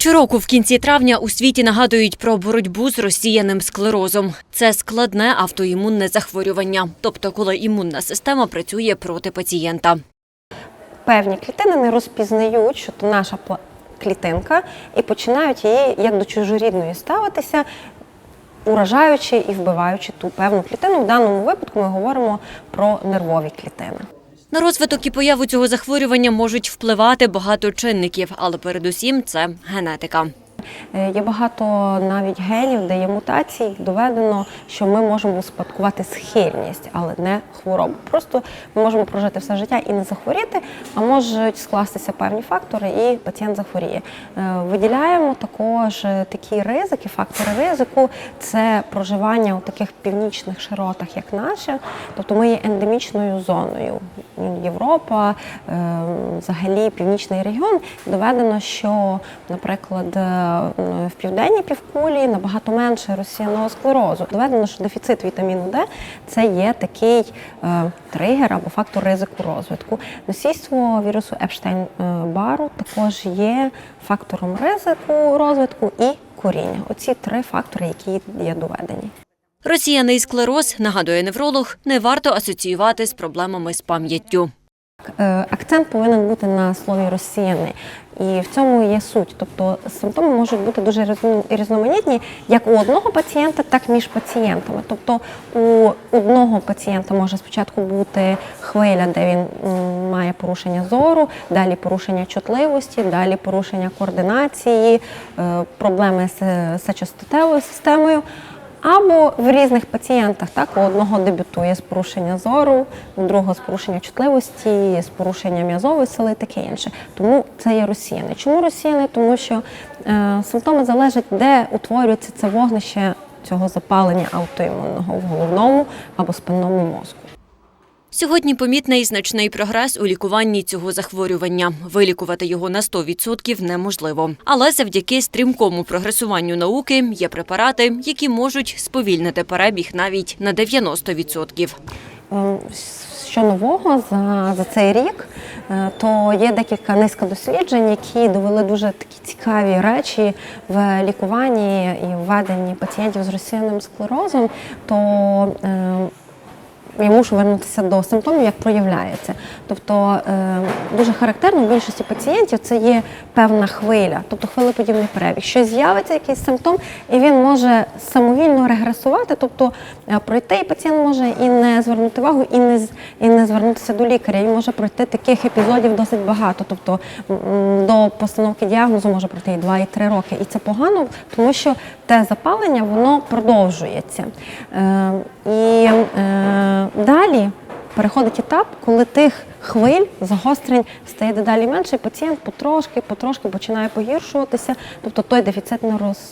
Щороку в кінці травня у світі нагадують про боротьбу з розсіяним склерозом. Це складне автоімунне захворювання, тобто коли імунна система працює проти пацієнта. певні клітини не розпізнають, що то наша клітинка, і починають її як до чужорідної ставитися, уражаючи і вбиваючи ту певну клітину. В даному випадку ми говоримо про нервові клітини. На розвиток і появу цього захворювання можуть впливати багато чинників, але передусім це генетика. Е, Є багато навіть генів, де є мутації, доведено, що ми можемо успадкувати схильність, але не хворобу. Просто ми можемо прожити все життя і не захворіти, а можуть скластися певні фактори, і пацієнт захворіє. Е, Виділяємо також е, такі ризики, фактори ризику це проживання у таких північних широтах, як наша. Тобто ми є ендемічною зоною. Європа, взагалі північний регіон. Доведено, що, наприклад, в південній півкулі набагато менше розсіяного склерозу. Доведено, що дефіцит вітаміну Д це є такий е, тригер або фактор ризику розвитку. Носійство вірусу Епштейн-Бару також є фактором ризику розвитку і коріння. Оці три фактори, які є доведені. Розсіяний склероз, нагадує невролог, не варто асоціювати з проблемами з пам'яттю. Е, Акцент повинен бути на слові розсіяний. І в цьому є суть. Тобто симптоми можуть бути дуже різноманітні як у одного пацієнта, так і між пацієнтами. Тобто у одного пацієнта може спочатку бути хвиля, де він має порушення зору, далі порушення чутливості, далі порушення координації, е, проблеми з сечостатевою системою. Або в різних пацієнтах, так, у одного дебютує з порушення зору, у другого з порушення чутливості, з порушення м'язової сили, таке інше. Тому це є розсіяне. Чому розсіяне? Тому що е, симптоми залежать, де утворюється це вогнище цього запалення аутоімунного в головному або спинному мозку. Сьогодні помітний значний прогрес у лікуванні цього захворювання. Вилікувати його на 100% неможливо. Але завдяки стрімкому прогресуванню науки є препарати, які можуть сповільнити перебіг навіть на 90%. Е, Що нового за, за цей рік, е, то є декілька низка досліджень, які довели дуже такі цікаві речі в лікуванні і введенні пацієнтів з розсіяним склерозом. То е, я мушу вернутися до симптомів, як проявляється. Тобто е, дуже характерно в більшості пацієнтів це є певна хвиля, тобто хвилеподібний перебіг. Що з'явиться якийсь симптом, і він може самовільно регресувати, тобто е, пройти, і пацієнт може і не звернути увагу, і не і не звернутися до лікаря. І може пройти таких епізодів досить багато. Тобто до постановки діагнозу може пройти і 2, і 3 роки. І це погано, тому що те запалення воно продовжується. Е, і е, далі переходить етап, коли тих хвиль загострень стає дедалі менше, і пацієнт потрошки, потрошки починає погіршуватися, тобто той дефіцит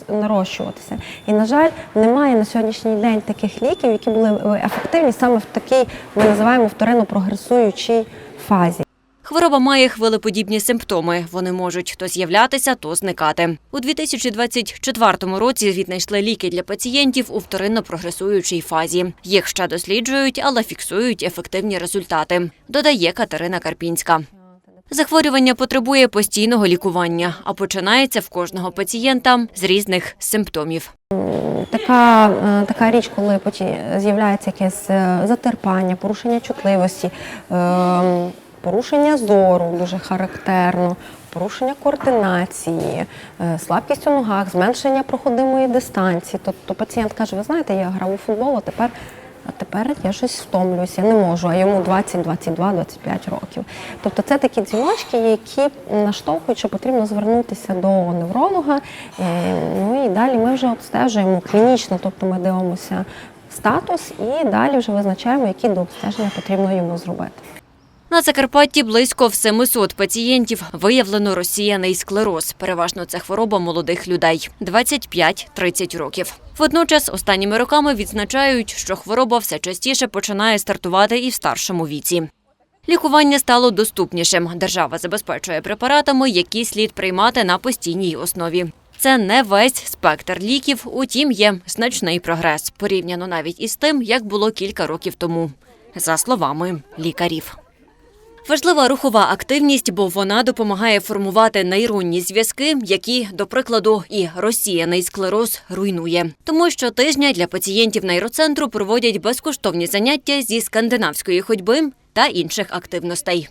нарощуватися. І, на жаль, немає на сьогоднішній день таких ліків, які були ефективні саме в такій, ми називаємо вторинно прогресуючій фазі. Хвороба має хвилеподібні симптоми. Вони можуть то з'являтися, то зникати. У 2024 році віднайшли ліки для пацієнтів у вторинно прогресуючій фазі. Їх ще досліджують, але фіксують ефективні результати, додає Катерина Карпінська. Захворювання потребує постійного лікування, а починається в кожного пацієнта з різних симптомів. Така, е, така річ, коли з'являється якесь е, затерпання, порушення чутливості, е, порушення зору дуже характерно, порушення координації, е, слабкість у ногах, зменшення проходимої дистанції. Тобто пацієнт каже, ви знаєте, я грав у футбол, а тепер. А тепер я щось втомлююся, я не можу, а йому 20, 22, 25 років. Тобто це такі дзвіночки, які наштовхують, що потрібно звернутися до невролога. Е, Ну і далі ми вже обстежуємо клінічно, тобто ми дивимося статус і далі вже визначаємо, які до обстеження потрібно йому зробити. На Закарпатті близько в 700 пацієнтів виявлено розсіяний склероз. Переважно це хвороба молодих людей 25-30 років. Водночас останніми роками відзначають, що хвороба все частіше починає стартувати і в старшому віці. Лікування стало доступнішим. Держава забезпечує препаратами, які слід приймати на постійній основі. Це не весь спектр ліків, утім є значний прогрес, порівняно навіть із тим, як було кілька років тому, за словами лікарів. Важлива рухова активність, бо вона допомагає формувати нейронні зв'язки, які, до прикладу, і розсіяний склероз руйнує. Тому щотижня для пацієнтів нейроцентру проводять безкоштовні заняття зі скандинавської ходьби та інших активностей.